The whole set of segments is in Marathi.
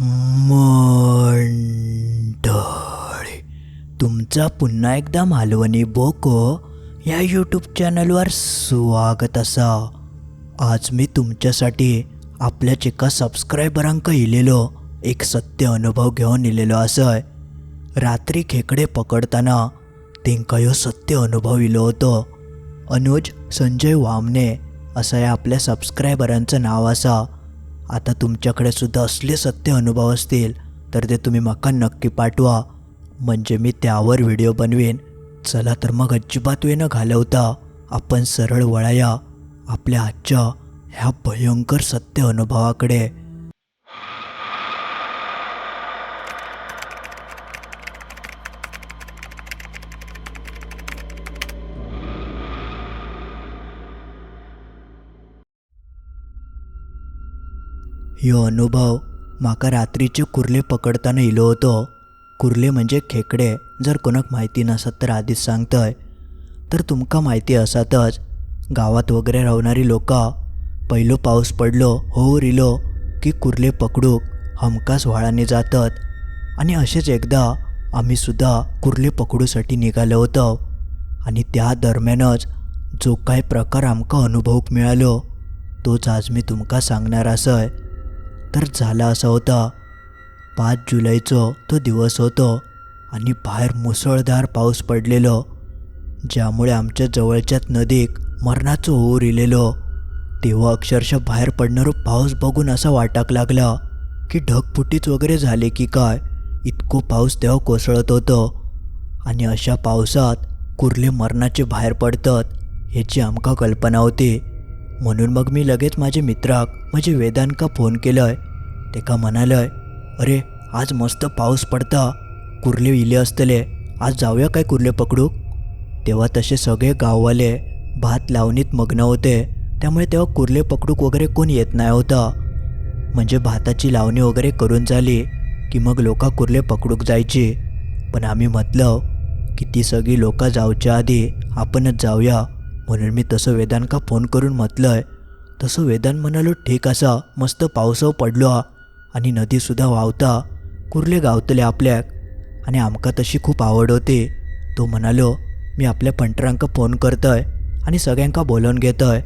मंडळी तुमचा पुन्हा एकदा मालवणी बोको या यूट्यूब चॅनलवर स्वागत असा. आज मी तुमच्यासाठी आपल्याच एका सबस्क्रायबरांक इलेलो एक सत्य अनुभव घेऊन इलेलो असय. रात्री खेकडे पकडताना तेंका ह्यो सत्य अनुभव इलो होतो. अनुज संजय वामने असं या आपल्या सबस्क्रायबरांचं नाव असा. आता तुमच्याकडे सुद्धा असले सत्य अनुभव असतील तर ते तुम्ही मका नक्की पाठवा. म्हणजे मी त्यावर व्हिडिओ बनवेन. चला तर मग अजिबात वेळ न घालवता आपण सरळ वळाया. आपल्या आजच्या ह्या भयंकर सत्य अनुभवाकडे ह्यो अनुभव म्हाका रात्रीचे कुर्ले पकडताना इलो होतो. कुर्ले म्हणजे खेकडे जर कोणाक माहिती नसत तर आधीच सांगतय. तर तुमका माहिती असतच गावात वगैरे राहणारी लोकां पहिलो पाऊस पडलो होर इलो की कुर्ले पकडूक हमखास व्हाळाने जातात. आणि असेच एकदा आम्ही सुद्धा कुर्ले पकडूसाठी निघालो होतो. आणि त्या दरम्यानच जो काय प्रकार आमका अनुभवक मिळालो तोच आज मी तुमका सांगणार असय. तर झाला असा होता. पाच जुलैचो तो दिवस होतो आणि बाहेर मुसळधार पाऊस पडलेलो ज्यामुळे आमच्या जवळच्याच नदीक मरणाचं ओर इलेलो. तेव्हा अक्षरशः बाहेर पडणारो पाऊस बघून असा वाटाक लागला की ढगफुटीच वगैरे झाले की काय इतको पाऊस तेव्हा कोसळत होतो. आणि अशा पावसात कुर्ले मरणाचे बाहेर पडतात ह्याची आमका कल्पना होती. म्हणून मग मी लगेच माझ्या मित्राक म्हणजे वेदांका फोन केलंय. तेका म्हणालंय अरे आज मस्त पाऊस पडता. कुर्ले इले असतले. आज जाऊया काय कुर्ले पकडूक? तेव्हा तसे सगळे गाववाले भात लावणीत मग्न होते. त्यामुळे तेव्हा कुर्ले पकडूक वगैरे कोण येत नाही होता. म्हणजे भाताची लावणी वगैरे करून झाली की मग लोका कुर्ले पकडूक जायची. पण आम्ही म्हटलं की ती सगळी लोका जाऊच्या आधी आपणच जाऊया. म्हणून मी तसं वेदांका फोन करून म्हटलंय. तसं वेदांत म्हणालो ठीक असा मस्त पावसाव पडलो हा. आणि नदीसुद्धा वावता कुर्ले गावतले आपल्याक. आणि आमका तशी खूप आवड होती. तो म्हणालो मी आपल्या पंटरांका फोन करतोय आणि सगळ्यांका बोलवून घेतोय.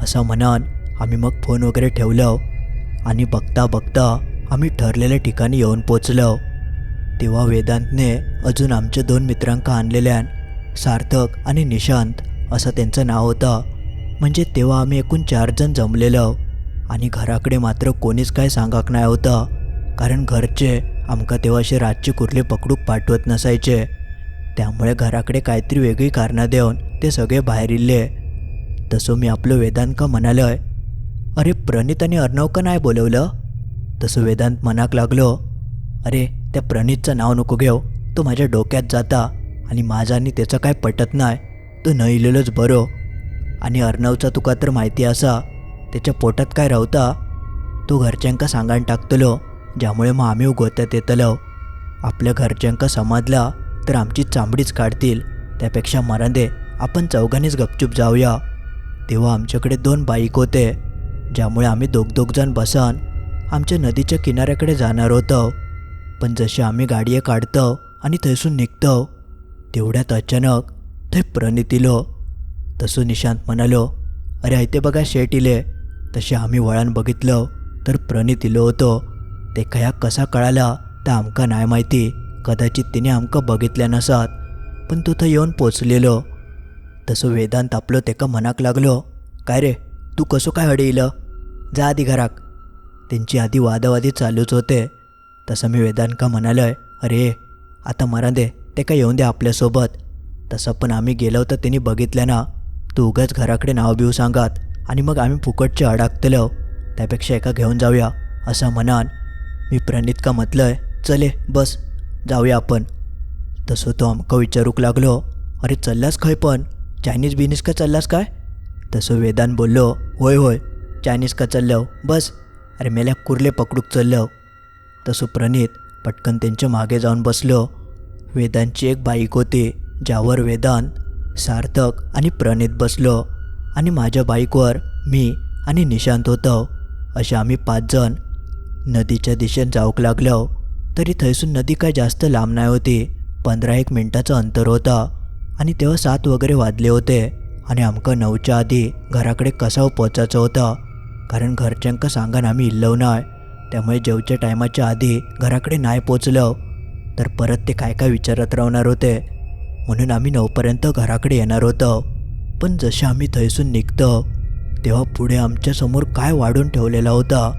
असं म्हणान आम्ही मग फोन वगैरे ठेवलो आणि बघता बघता आम्ही ठरलेल्या ठिकाणी येऊन पोचलो तेव्हा वेदांतने अजून आमच्या दोन मित्रांका आणलेल्यान सार्थक आणि निशांत असं त्यांचं नाव होतं. म्हणजे तेव्हा आम्ही एकूण चार जण जमलेलो. आणि घराकडे मात्र कोणीच काय सांगाक नाही होतं. कारण घरचे आमका तेव्हा असे रातचे कुर्ले पकडूक पाठवत नसायचे. त्यामुळे घराकडे काहीतरी वेगळी कारणं देऊन ते सगळे बाहेर इल्ले. तसं मी आपलं वेदांत का म्हणालोय? अरे प्रणित आणि अर्णव का नाही बोलवलं? तसं वेदांत मनाक लागलो. अरे त्या प्रणितचं नाव नको घेऊ. तो माझ्या डोक्यात जाता. आणि माझा आणि त्याचं काय पटत नाही. तो न इलेलोच बरो हो. आणि अर्णवचा तुका तर माहिती असा त्याच्या पोटात काय रावता? तो घरच्यांका सांगान टाकतलो ज्यामुळे मग आम्ही उगवत्यात येतलो. आपल्या घरच्यांका समजला तर आमची चांबडीच काढतील. त्यापेक्षा मरण दे आपण चौघांनीच गपचूप जाऊया. तेव्हा आमच्याकडे दोन बाईक होते ज्यामुळे आम्ही दोघ दोघजण बसन आमच्या नदीच्या किनाऱ्याकडे जाणार होतो. पण जशी आम्ही गाडये काढतो आणि थंयसून निघतो तेवढ्यात अचानक थंय प्रणित इलो तसं निशांत म्हणालो अरे ऐते बघा शेट इले तसे आम्ही वळण बघितलं तर प्रणित इलो होतो. ते खया कसा कळाला तर आमका नाही माहिती. कदाचित तिने आमका बघितल्या नसात पण तो थंय येऊन पोचलेलो. तसं वेदांत आपलं तेका मनाक लागलो काय रे तू कसो काय हडे इलं जा आधी घराक. त्यांची आधी वादावादी चालूच होते. तसं मी वेदांका म्हणालोय अरे आता मरा दे ते का येऊन दे आपल्यासोबत. तसं पण आम्ही गेलो तर त्यांनी बघितलं ना. तू उगाच घराकडे नाव बिव सांगात. आणि मग आम्ही फुकटचे अडकतलं. त्यापेक्षा एका घेऊन जाऊया असं म्हणान. मी प्रणित का म्हटलंय चले बस जाऊया आपण. तसं तो आमका विचारूक लागलो अरे चल्लास खंय पण? चायनीज बिनीज का चाललास काय? तसं वेदान बोललो होय होय चायनीज का चाललो बस. अरे मेल्या कुर्ले पकडूक चाललो. तसं प्रणित पटकन त्यांच्या मागे जाऊन बसलो. वेदांची एक बाईक होती. ज्यावर वेदांत सार्थक आणि प्रणित बसलो आणि माझ्या बाईकवर मी आणि निशांत होतो. असे आम्ही पाच जण नदीच्या दिशेने जाऊक लागलो. तरी थंयसून नदी काय जास्त लांब नाही होती. पंधरा एक मिनटाचं अंतर होतं. आणि तेव्हा सात वगैरे वाजले होते. आणि आमकां नऊच्या आधी घराकडे कसा पोचायचं होतं. कारण घरच्यांका सांगान आम्ही इल्लव नाही त्यामुळे जेवच्या टायमाच्या आधी घराकडे नाही पोचलो तर परत ते काय काय विचारत राहणार होते? म्हणून आम्ही नऊपर्यंत घराकडे येणार होतो. पण जसे आम्ही थैसून निघतो तेव्हा पुढे आमच्यासमोर काय वाढून ठेवलेला होता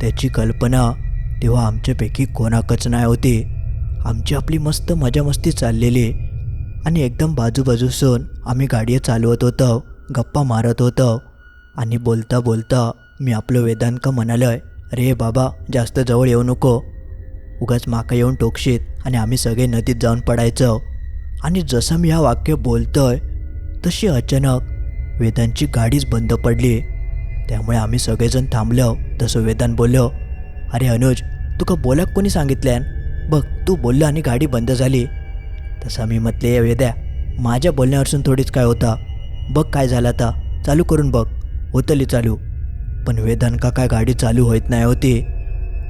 त्याची कल्पना तेव्हा आमच्यापैकी कोणाकच नाही होती. आमची आपली मस्त मजा मस्ती चाललेली. आणि एकदम बाजूबाजूसून आम्ही गाडी चालवत होतो गप्पा मारत होतो. आणि बोलता बोलता मी आपलं वेदांत म्हणालोय रे बाबा जास्त जवळ येऊ नको. उगाच माका येऊन टोकशीत आणि आम्ही सगळे नदीत जाऊन पडायचं. आणि जसं मी हा वाक्य बोलतोय तशी अचानक वेदांची गाडीच बंद पडली. त्यामुळे आम्ही सगळेजण थांबलो तसं वेदान बोललो अरे अनुज तुका बोला कोणी सांगितल्यान? बघ तू बोललो आणि गाडी बंद झाली. तसं मी म्हटले वेद्या माझ्या बोलण्यावरसून थोडीच काय होता? बघ काय झालं आता चालू करून बघ होतली चालू. पण वेदांका काय गाडी चालू होत नाही होती.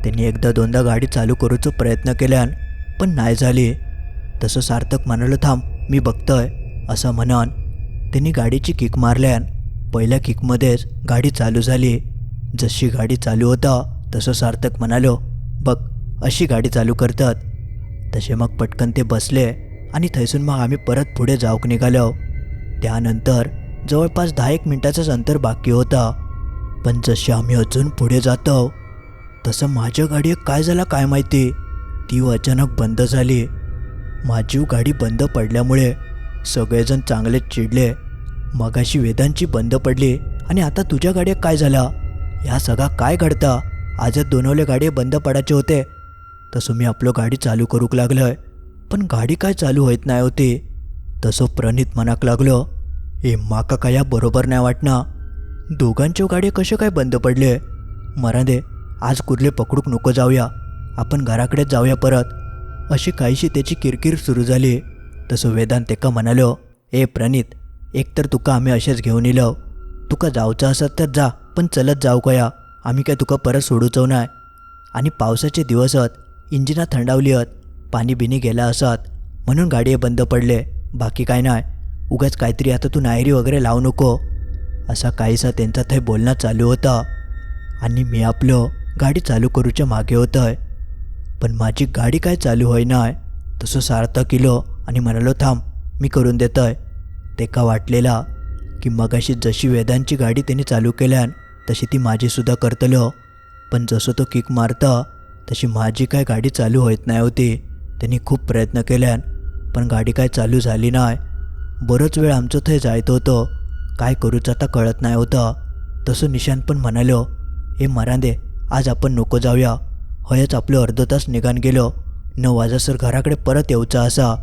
त्यांनी एकदा दोनदा गाडी चालू करूचा प्रयत्न केल्यान पण नाही झाली. तसं सार्थक म्हणालो थांब मी बघतोय असं म्हणान. त्यांनी गाडीची किक मारल्यान पहिल्या किकमध्येच गाडी चालू झाली. जशी गाडी चालू होता तसं सार्थक म्हणालो बघ अशी गाडी चालू करतात. तसे मग पटकन ते बसले आणि थैसून मग आम्ही परत पुढे जाऊक निघालो. त्यानंतर जवळपास दहा एक मिनटाचाच अंतर बाकी होता. पण जसे आम्ही अजून पुढे जातो तसं माझ्या गाडी काय झाला काय माहिती? ती अचानक बंद झाली. माझी गाडी बंद पडल्यामुळे सगळेजण चांगलेच चिडले. मगाशी वेदांची बंद पडली आणि आता तुझ्या गाड्या काय झाला ह्या सगळा काय घडता? आजच दोनवले गाडी बंद पडायचे होते. तसं मी आपलं गाडी चालू करूक लागलोय. पण गाडी काय चालू होत नाही होती? तसं प्रणित मनाक लागलो. हे माका काय या बरोबर नाही वाटना दोघांच्या गाडी कसे काय बंद पडले? मरा दे आज कुर्ले पकडूक नको जाऊया. आपण घराकडेच जाऊया परत. अशी काहीशी त्याची किरकिर सुरू झाली. तसं वेदांत तेका म्हणालो ए प्रणित एकतर तुका आम्ही असेच घेऊन येलो तुका जावचं असत तर जा पण चलत जाऊ कया. आम्ही काय तुका परत सोडूचव नाही आणि पावसाचे दिवस आहेत इंजिना थंडावली आहेत पाणी बिनी गेला असत. म्हणून गाडी बंद पडले बाकी काय नाही उगाच काहीतरी आता तू नायरी वगैरे लावू नको. असा काहीसा त्यांचा थंय बोलणं चालू होता. आणि मी आपलं गाडी चालू करूच्या मागे होतं पण माझी गाडी काय चालू होय नाय? तसं सार्थ किलो आणि म्हणालो थांब मी करून देतोय. ते का वाटलेला की मगाशी जशी वेदांची गाडी त्यांनी चालू केल्यान तशी ती माझीसुद्धा करतलो. पण जसं तो किक मारता तशी माझी काय गाडी चालू होत नाही होती. त्यांनी खूप प्रयत्न केल्यान पण गाडी काय चालू झाली नाही बरोच वेळ आमचं थंय जायचं होतं. काय करूच आता कळत नाही होतं. तसं निशांत पण म्हणालो हे मरांदे आज आपण नको जाऊया. हयच आपलं अर्ध तास निघान गेलो. नऊ वाजासर घराकडे परत येऊचा असा.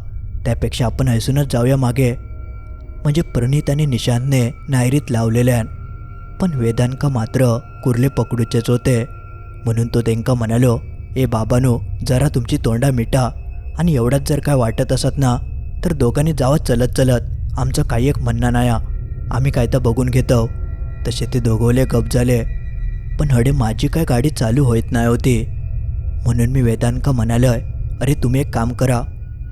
त्यापेक्षा आपण हैसूनच जाऊया मागे. म्हणजे प्रणित आणि निशांतने नायरीत लावलेल्यान. पण वेदांका मात्र कुर्ले पकडूचेच होते. म्हणून तो तेंका म्हणालो ए बाबानो जरा तुमची तोंडा मिटा. आणि एवढ्यात जर काय वाटत असत ना तर दोघांनी जावत चलत चलत. आमचं काही एक म्हणणं नाही आम्ही काय तर बघून घेतो तसे ते दोघवले गप झाले. पण हडे माझी काय गाडी चालू होत नाही होती. म्हणून मी वेदांका म्हणालोय अरे तुम्ही एक काम करा.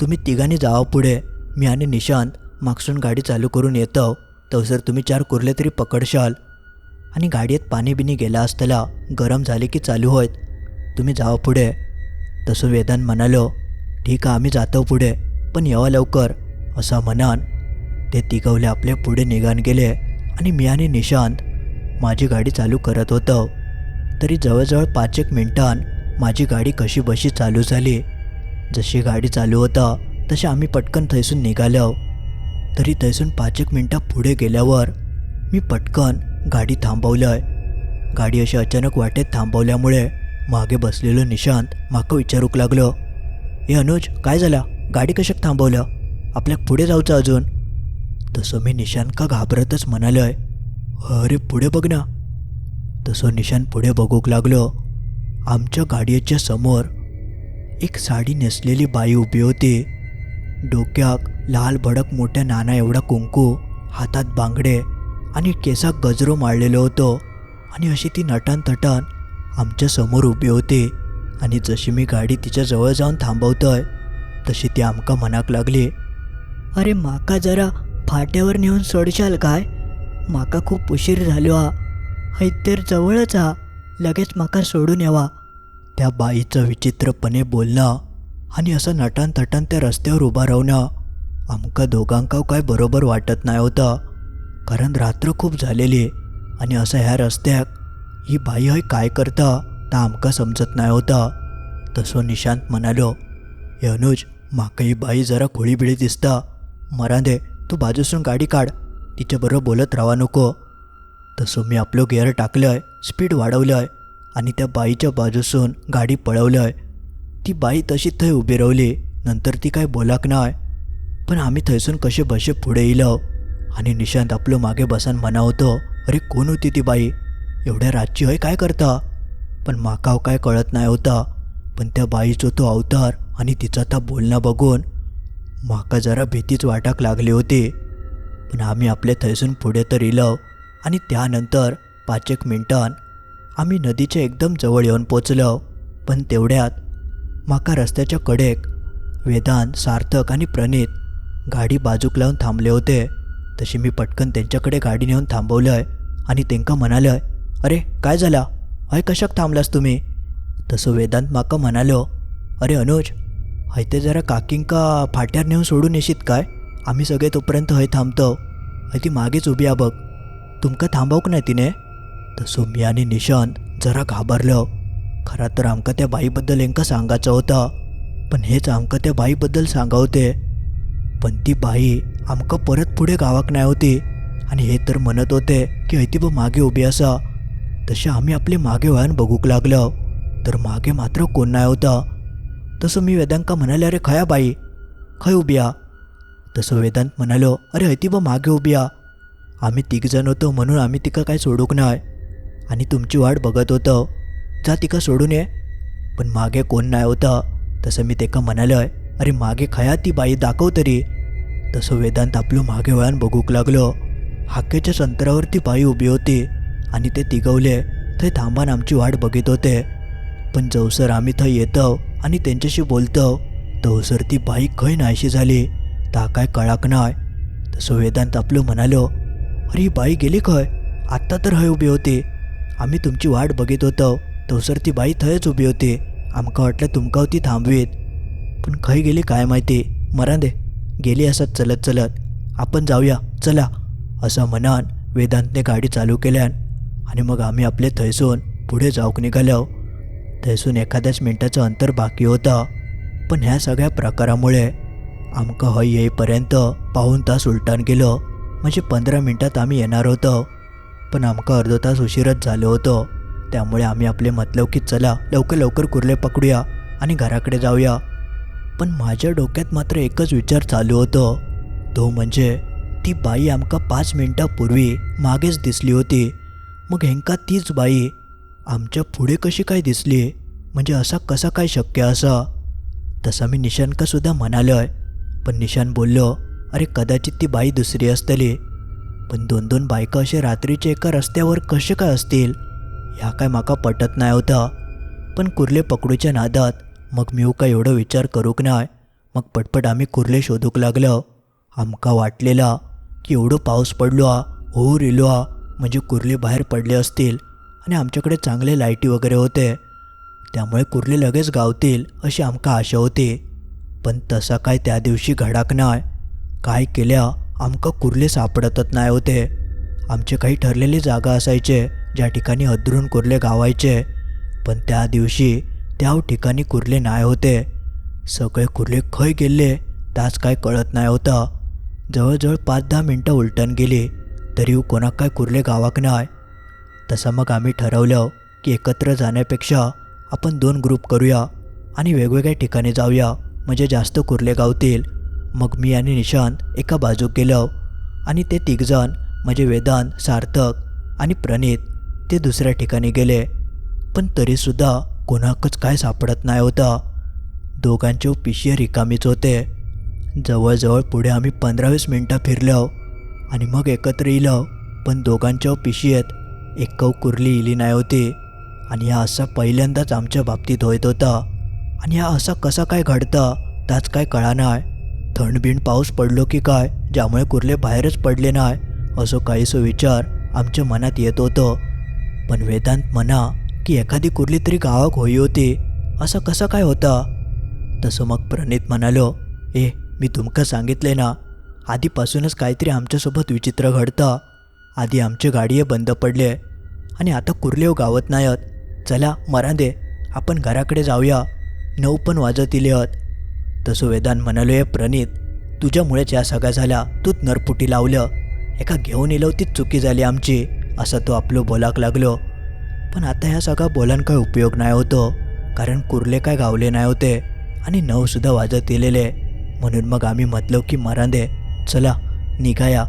तुम्ही तिघांनी जावा पुढे. मी आणि निशांत मागसून गाडी चालू करून येतो. तवसर तुम्ही चार कुरले तरी पकडशाल. आणि गाडीत पाणी बिनी गेला असताना गरम झाले की चालू होत तुम्ही जावा पुढे. तसं वेदांत म्हणालो ठीक आहे आम्ही जातो पुढे. पण यावं लवकर असा म्हणान. ते तिघवले आपले पुढे निघान गेले आणि मी आणि निशांत माझी गाडी चालू करत होतो. तरी जवळजवळ पाच एक मिनिटान माझी गाडी कशी बशी चालू झाली? जशी गाडी चालू होता तशी आम्ही पटकन थैसून निघालो तरी थैसून पाच एक मिनटं पुढे गेल्यावर मी पटकन गाडी थांबवलंय. गाडी अशी अचानक वाटेत थांबवल्यामुळे मागे बसलेलो निशांत माका विचारूक लागलो. हे अनुज काय झाला? गाडी कशाक थांबवलं? आपल्या पुढे जाऊचं अजून? तसं मी निशांत का घाबरतच म्हणालोय अरे पुढे बघ ना. तसं निशांत पुढे बघूक लागलो. आमच्या गाडीच्या समोर एक साडी नेसलेली बाई उभी होती. डोक्याक लाल भडक मोठ्या नाना एवढा कुंकू हातात बांगडे आणि केसाक गजरो मारलेलो होतो आणि अशी ती नटान तटान आमच्यासमोर उभी होती. आणि जशी मी गाडी तिच्या जवळ जाऊन थांबवतोय तशी ती आमका मनाक लागली. अरे माका जरा फाट्यावर नेऊन सोडशाल काय? माका खूप उशीर झालो हा तर जवळच हा लगेच माका सोडून यावा. त्या बाईचं विचित्रपणे बोलणं आणि असं नटान तटान त्या रस्त्यावर उभा राहणं आमका दोघांका काय बरोबर वाटत नाही होतं. कारण रात्र खूप झालेली आणि असं ह्या रस्त्याक ही बाई हय काय करता ता आमका समजत नाही होता. तसो निशांत म्हणालो "हे अनुज म्हाका ही बाई जरा खोळीबिळी दिसता. मरांदे तू बाजूसून गाडी काढ. तिच्याबरोबर बोलत राहा नको. तसो मी आपलो गिअर आहे स्पीड वाढवलं आहे आणि त्या बाईच्या बाजूसून गाडी पळवलंय. ती बाई तशी थंय उभी रावली नंतर ती काय बोलाक नाय. पण आम्ही थंयसून कसे बसे पुढे येलो आणि निशांत आपलं मागे बसान म्हणा होतो अरे कोण होती ती बाई? एवढ्या रातची हय काय करता? पण माकाव काय कळत नाही होता. पण त्या बाईचो तो अवतार आणि तिचा त्या बोलणं बघून माका जरा भीतीच वाटाक लागली होती. पण आम्ही आपल्या थंयसून पुढे तर येलो आणि त्यानंतर पाच एक मिनटान आम्ही नदीच्या एकदम जवळ येऊन पोचलो पण तेवढ्यात माका रस्त्याच्या कडेक वेदांत सार्थक आणि प्रणीत गाडी बाजूक लावून थांबले होते. तशी मी पटकन त्यांच्याकडे गाडी नेऊन थांबवलंय आणि त्यांका म्हणालंय अरे काय झाला? हय कशाक थांबलास तुम्ही? तसं वेदांत माका म्हणालो अरे अनुज हय ते जरा काकींका फाट्यार नेऊन सोडून येशीत काय? आम्ही सगळे तोपर्यंत हय थांबतो. हय ती मागेच उभी आ बघ. तुमका थांबवक नाही तिने? तर मी आणि निशांत जरा घाबरलं. खरं तर आमका त्या बाईबद्दल हेंका सांगायचं होतं पण हेच आमका त्या बाईबद्दल सांगावते. पण ती बाई आमका परत पुढे गावाक नाही होती आणि हे तर म्हणत होते की हयती मागे उभी असा. तसे आम्ही आपले मागे वळण बघूक लागलो. तर मागे मात्र कोण नाही होता. तसं मी वेदांका म्हणाले अरे खया बाई खय उभ्या तसं वेदांत म्हणालो अरे ऐतिबा मागे उभ्या आम्ही तिघजण होतो म्हणून आम्ही तिका काय सोडूक नाही आणि तुमची वाट बघत होतं. जा तिका सोडून ये. पण मागे कोण नाही होता. तसं मी तेका म्हणालोय अरे मागे खया ती बाई दाखव तरी. तसं वेदांत आपलं मागे वळण बघूक लागलो. हाकेच्या संतरावर ती बाई उभी होती आणि ते तिगवले थंय थांबान आमची वाट बघित होते. पण जवसर आम्ही थंय येतो आणि त्यांच्याशी बोलतो तवसर ती बाई खंय नाहीशी झाली ता काय कळाक नाय. तसं वेदांत आपलं म्हणालो अरे ही बाई गेली खंय आत्ता तर हय उभी होती. आम्ही तुमची वाट बघित होतो. तवसर ती बाई थंयच उभी होती. आमका वाटलं तुमका होती थांबवीत. पण खय गेली काय माहिती? मरा दे. गेली असत चलत चलत. आपण जाऊया. चला. असं म्हणान वेदांतने गाडी चालू केल्यान. आणि मग आम्ही आपले थंयसून पुढे जाऊक निघालो. थंयसून एखाद्याच मिनटाचं अंतर बाकी होता. पण ह्या सगळ्या प्रकारामुळे आमका हय येईपर्यंत पाऊण तास उलटान गेलो. म्हणजे पंधरा मिनटात आम्ही येणार होतो. पण आमका अर्धो तास उशीरच झालो होतो. त्यामुळे आम्ही आपले मतलव की चला लवकर लवकर कुर्ले पकडूया आणि घराकडे जाऊया. पण माझ्या डोक्यात मात्र एकच विचार चालू होतो. तो म्हणजे ती बाई आमका पाच मिनटापूर्वी मागेच दिसली होती. मग हेंका तीच बाई आमच्या पुढे कशी काय दिसली? म्हणजे असा कसा काय शक्य असा? तसा मी निशांका म्हणालो म्हणालोय. पण निशान बोललो अरे कदाचित ती बाई दुसरी असतली. पण दोन दोन बायका असे रात्रीचे एका रस्त्यावर कसे काय असतील? ह्या काय माका पटत नाही होता. पण कुर्ले पकडूच्या नादात मग मी का एवढं विचार करूक नाही मग पटपट आम्ही कुर्ले शोधूक लागलो. आमका वाटलेला की एवढं पाऊस पडलो हा होर इलो हा म्हणजे कुर्ले बाहेर पडले असतील आणि आमच्याकडे चांगले लाईटी वगैरे होते. त्यामुळे कुर्ले लगेच गावतील अशी आमका आशा होती. पण तसा काय त्या दिवशी घडाक नाही काय केल्या? आमका कुर्ले सापडतच नाही होते आमचे काही ठरलेली जागा असायचे ज्या ठिकाणी हदरून कुर्ले गावायचे. पण त्या दिवशी त्या ठिकाणी कुर्ले नाही होते सगळे कुर्ले खय गेले त्याच काय कळत नाही होता. जवळजवळ पाच दहा मिनटं उलटन गेली तरी कोणाक काय कुर्ले गावाक नाही तसं मग आम्ही ठरवलं की एकत्र जाण्यापेक्षा आपण दोन ग्रुप करूया आणि वेगवेगळ्या ठिकाणी जाऊया म्हणजे जास्त कुर्ले गावतील. मग मी आणि निशांत एका बाजूक गेलो आणि ते तिघजण म्हणजे वेदांत सार्थक आणि प्रणित ते दुसऱ्या ठिकाणी गेले. पण तरीसुद्धा कोणाकच काय सापडत नाही होता. दोघांचे पिशे रिकामीच होते. जवळजवळ पुढे आम्ही पंधरा वीस मिनटं फिरलो आणि मग एकत्र येलो पण दोघांच्या पिशयेत एक कव कुर्ली इली नाही होती आणि हा असा पहिल्यांदाच आमच्या बाबतीत होत होता. आणि हा असा कसा काय घडतं त्याच काय कळा नाही थंडबिंड पाऊस पडलो की काय? ज्यामुळे कुर्ले बाहेरच पडले नाही असं काहीसो विचार आमच्या मनात येत होतं. पण वेदांत म्हणा की एखादी कुर्ली तरी गावाक होई होती असं कसं काय होतं? तसं मग प्रणित म्हणालो ए मी तुमका सांगितले ना आधीपासूनच काहीतरी आमच्यासोबत विचित्र घडतं. आधी आमचे गाडीये बंद पडले आणि आता कुर्लेव गावत नाहीत चला मरा दे आपण घराकडे जाऊया. नऊ पण वाजत आहेत तसं वेदांत म्हणालो प्रणित तुझ्यामुळेच या सगळ्या झाल्या तूच नरपुटी लावलं. एका घेऊन येलो तीच चुकी झाली आमची असं तो आपलं बोलाक लागलो. पण आता ह्या सगळा बोलान काय उपयोग नाही होतो कारण कुर्ले काय गावले नाही होते आणि नऊसुद्धा वाजत येलेले. म्हणून मग आम्ही म्हटलो की मरांदे चला निघाया.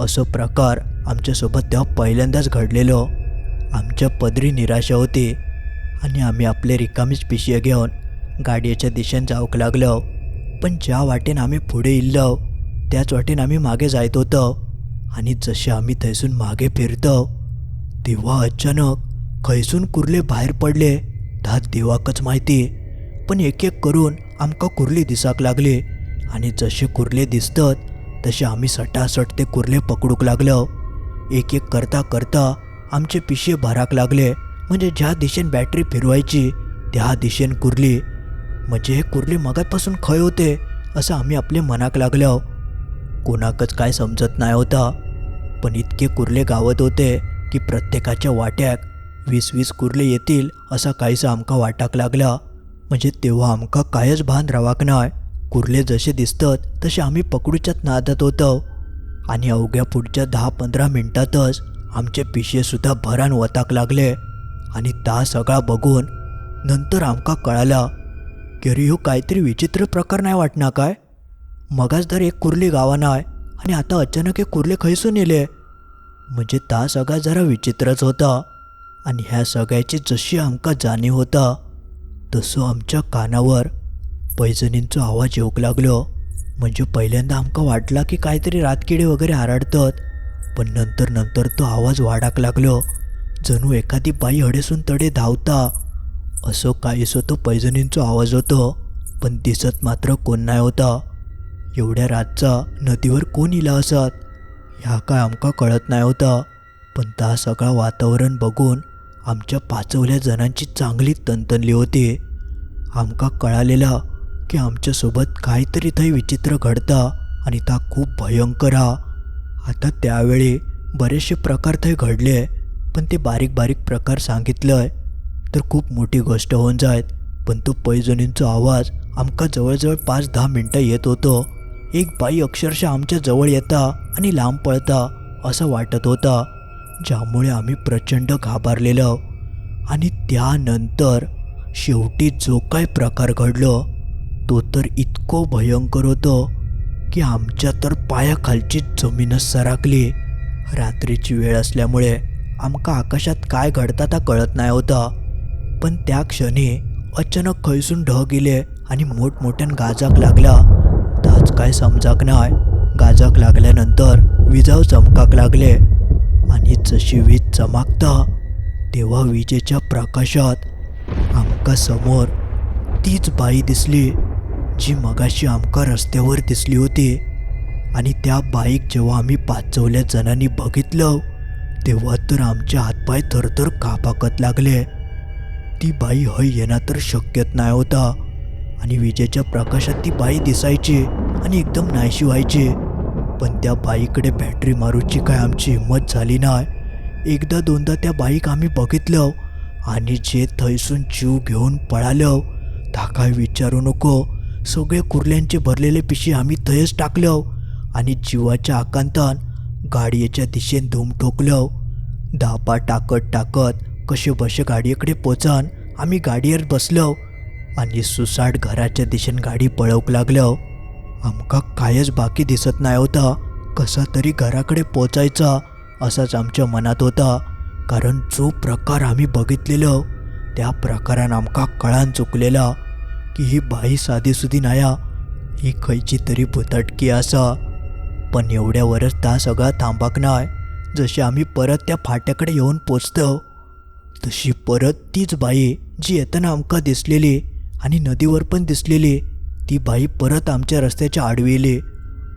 असो प्रकार आमच्यासोबत तेव्हा पहिल्यांदाच घडलेलो. आमच्या पदरी निराशा होती आणि आम्ही आपले रिकामीच पिशी घेऊन गाडीच्या दिशेने जाऊक लागलो. पण ज्या वाटेन आम्ही पुढे इल्लो त्याच वाटेन आम्ही मागे जायत होतो. आणि जसे आम्ही थैसून मागे फिरतो तेव्हा अचानक खैसून कुर्ले बाहेर पडले. धा देवाकच माहिती पण एक एक करून आमका कुर्ली दिसाक लागली. आणि जसे कुर्ले दिसतात तसे आम्ही सटासट ते कुर्ले पकडूक लागलो. एक एक करता करता आमचे पिशे भराक लागले. म्हणजे ज्या दिशेन बॅटरी फिरवायची त्या दिशेन कुर्ली म्हणजे हे कुर्ले मगातपासून खय होते असं आम्ही आपले मनाक लागलो कोणाकच काय समजत नाही होता पण इतके कुर्ले गावत होते की प्रत्येकाच्या वाट्याक वीस वीस कुर्ले येतील असा काहीसा आमका वाटाक लागला. म्हणजे तेव्हा आमका कायच भान रावाक नाय कुर्ले जसे दिसतात तसे आम्ही पकडूच्यात नादत होतो आणि अवघ्या पुढच्या दहा पंधरा मिनटातच आमचे पिशेसुद्धा भरान वताक लागले. आणि ता सगळा बघून नंतर आमका कळाला अरे ह्यो काहीतरी विचित्र प्रकार नाही वाटणार काय? मगाच तर एक कुर्ली गावा नाय आणि आता अचानक एक कुर्ले खैसून येले म्हणजे ता सगळा जरा विचित्रच होता आणि ह्या सगळ्याची जशी आमका जाणीव होता तसं आमच्या कानावर पैजणींचो आवाज येऊक लागलो. म्हणजे पहिल्यांदा आमका वाटला की काहीतरी रातकिडे वगैरे आराडतात पण नंतर नंतर तो आवाज वाढाक लागलो. जणू एखादी बाई हडेसून तडे धावता असं काहीसं तो पैजणींचो आवाज होतो पण दिसत मात्र कोण नाही होता. एवढ्या रातचा नदीवर कोण इला असत ह्या काय आमका कळत नाही होता. पण त्या सगळा वातावरण बघून आमच्या पाचवल्या जणांची चांगली तनतनली होती. आमका कळालेला की आमच्यासोबत काहीतरी थंय विचित्र घडता आणि ता खूप भयंकर हा. आता त्यावेळी बरेचसे प्रकार थंय घडले पण ते बारीक बारीक प्रकार सांगितलंय. तर खूप मोठी गोष्ट होऊन जायत पण तो पैजणींचा आवाज आमका जवळजवळ पाच दहा मिनटं येत होतो. एक बाई अक्षरशः आमच्या जवळ येता आणि लांब पळता असं वाटत होता ज्यामुळे आम्ही प्रचंड घाबरलेलो. आणि त्यानंतर शेवटी जो काय प्रकार घडलो तो तर इतको भयंकर होतो की आमच्या तर पायाखालची जमीनच सरकली रात्रीची वेळ असल्यामुळे आमका आकाशात काय घडता ता कळत नाही होता. पण त्या क्षणी अचानक खैसून ढग गेले आणि मोठमोठ्यान गाजाक लागला. ताच काय समजाक नाय. गाजाक लागल्यानंतर विजाव चमकाक लागले. आणि जशी वीज चमकता तेव्हा विजेच्या प्रकाशात आमका समोर तीच बाई दिसली जी मगाशी आमका रस्त्यावर दिसली होती. आणि त्या बाईक जेव्हा आम्ही पाचवल्या जणांनी बघितलं तेव्हा तर आमचे हातपाय थरथर कापाकत लागले. ती बाई हय येणं तर शक्यच नाही होता. आणि विजेच्या प्रकाशात ती बाई दिसायची आणि एकदम नाहीशी व्हायची. पण त्या बाईकडे बॅटरी मारूची काय आमची हिंमत झाली नाही. एकदा दोनदा त्या बाईक आम्ही बघितलं आणि जे थैसून जीव घेऊन पळालं ता काय विचारू नको. सगळे कुर्ल्यांचे भरलेले पिशी आम्ही थयच टाकलं आणि जीवाच्या आकांतान गाडीच्या दिशेने धूम ठोकलं. धापा टाकत टाकत कसे बसे गाडीकडे पोचान आम्ही गाडीवर बसलो आणि सुसाट घराच्या दिशेन गाडी पळोवंक लागलो. आमका कायच बाकी दिसत नाही होता कसा तरी घराकडे पोचायचा असाच आमच्या मनात होता. कारण जो प्रकार आम्ही बघितलेलो त्या प्रकारान आमका कळान चुकलेला की ही बाई साधीसुधी नाया ही खयची तरी भुतटकी असा पण एवढ्यावरच ता सगळा थांबाक नाय जसे आम्ही परत त्या फाट्याकडे येऊन पोचतो. तशी परत तीच बाई जी येताना आमका दिसलेली आणि नदीवर पण दिसलेली ती बाई परत आमच्या रस्त्याच्या आडवेली.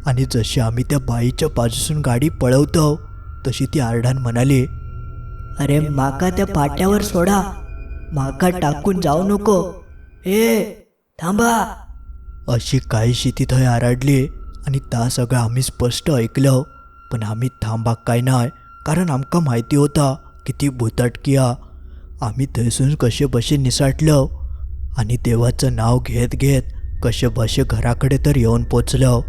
आणि जशी आम्ही त्या बाईच्या बाजूसून गाडी पळवतो तशी ती आरडान म्हणाली अरे माका त्या पाट्यावर सोडा. माका टाकून जाऊ नको. ए थांबा. अशी काहीशी ती थंय आराडली आणि ता सगळं आम्ही स्पष्ट ऐकलं. पण आम्ही थांबाक काय नाय कारण आमकां माहिती होता की ती भुताटकी हा आम्ही थंयसून कसे बसे निसाटलो आणि देवाचं नाव घेत घेत कशे बसे घराकडे तर येऊन पोचलो.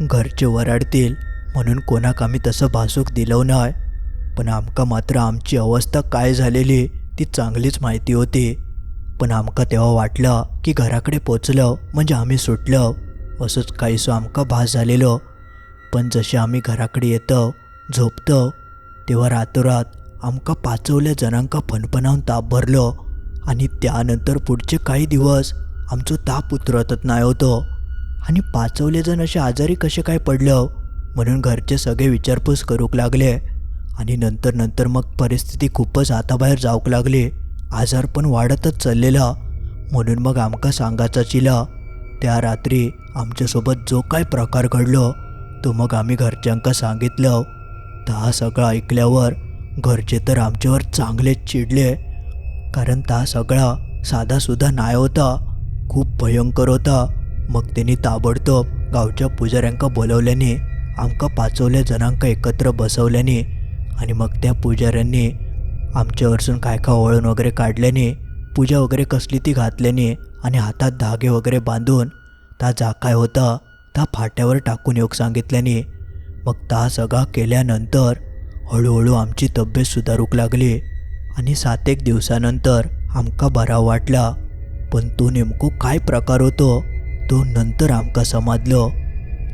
घरचे वराडतील म्हणून कोणाक आम्ही तसं भासूक दिलं नाही. पण आमकां मात्र आमची अवस्था काय झालेली ती चांगलीच माहिती होती. पण आमकां तेव्हा वाटलं की घराकडे पोचलो म्हणजे आम्ही सुटलो. असंच काहीसो आमकां भास झालेलो. पण जसे आम्ही घराकडे येतो झोपतो तेव्हा रातोरात आमकां पाचवल्या जणांका फणफणावन ताप भरलो आणि त्यानंतर पुढचे काही दिवस आमचो ताप उतरतच नाही होतो. आणि पाचवले जण असे आजारी कसे काय पडलं म्हणून घरचे सगळे विचारपूस करूक लागले. आणि नंतर नंतर मग परिस्थिती खूपच हाताबाहेर जाऊक लागली. आजार पण वाढतच चाललेला म्हणून मग आमका सांगायचा चिला. त्या रात्री आमच्यासोबत जो काय प्रकार घडलो तो मग आम्ही घरच्यांका सांगितलं. तर हा सगळं ऐकल्यावर घरचे तर आमच्यावर चांगलेच चिडले. कारण ता सगळा साधासुद्धा नाही होता. खूप भयंकर होता. मग त्यांनी ताबडतोब गावच्या पुजाऱ्यांका बोलवल्याने आमका पाचवल्या जणांका एकत्र बसवल्याने आणि मग त्या पुजाऱ्यांनी आमच्यावरसून काय काय वळण वगैरे काढल्याने पूजा वगैरे कसली ती घातल्याने आणि हातात धागे वगैरे बांधून ता जा काय होता ता फाट्यावर टाकून योग सांगितल्याने मग ता सगळा केल्यानंतर हळूहळू आमची तब्येत सुधारूक लागली आणि सात एक दिवसानंतर आमका बरा वाटला. पण तो नेमको काय प्रकार होतो तो नंतर आमका समजलो.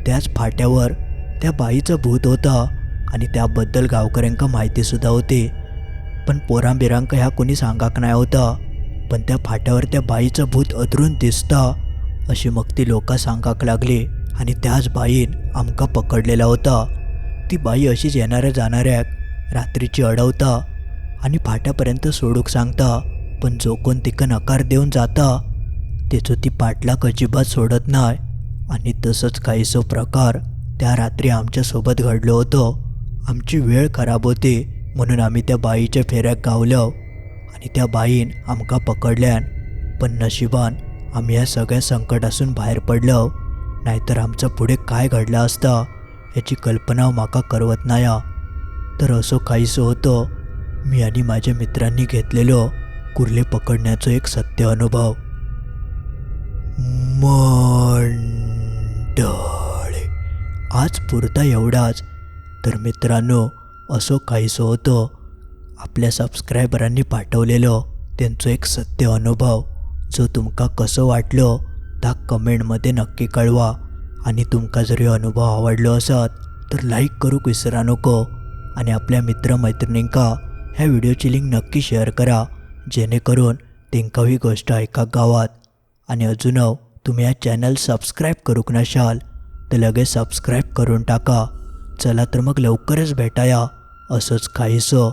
त्याच फाट्यावर त्या बाईचं भूत होता आणि त्याबद्दल गावकऱ्यांका माहितीसुद्धा होती. पण पोरांबिरांका ह्या कोणी सांगाक नाही होता. पण त्या फाट्यावर त्या बाईचं भूत अधरून दिसता अशी मग ती लोकां सांगाक लागली आणि त्याच बाईन आमका पकडलेला होता. ती बाई अशीच येणाऱ्या जाणाऱ्याक रात्रीची अडवता आणि फाट्यापर्यंत सोडूक सांगता पण जो कोण तिका नकार देऊन जाता तेचो ती पाटलाक अजिबात सोडत नाही आणि तसंच काहीसो प्रकार त्या रात्री आमच्यासोबत घडलो होतो. आमची वेळ खराब होती म्हणून आम्ही त्या बाईच्या फेऱ्याक गावलो आणि त्या बाईन आमका पकडल्यान पण नशिबान आम्ही या सगळ्या संकटासून बाहेर पडलो. नाहीतर आमचं पुढे काय घडलं असतं? याची कल्पना म्हाका करवत नाया. तर असो काहीसं होतं. मी आणि माझ्या मित्रांनी घेतलेलो कुर्ले पकडण्याचं एक सत्य अनुभव. मंडळे आज पुरता एवढाच. तर मित्रांनो असो काहीसं होतं. आपल्या सबस्क्रायबरांनी पाठवलेलं त्यांचं एक सत्य अनुभव. जो तुमका कसं वाटलं त्या कमेंटमध्ये नक्की कळवा. आणि तुमका जर हे अनुभव आवडलो असत तर लाईक करूक विसरा नको. आणि आपल्या मित्रमैत्रिणींका ह्या व्हिडिओची लिंक नक्की शेअर करा जेणेकरून तेंका ही गोष्ट ऐकाक गावात. आणि अजून तुम्ही हा चॅनल सबस्क्राईब करूक नशाल तर लगेच सबस्क्राईब करून टाका. चला तर मग लवकरच भेटाया. असंच काहीसं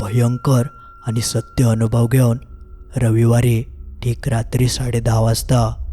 भयंकर आणि सत्य अनुभव घेऊन रविवारी ठीक रात्री साडे दहा वाजता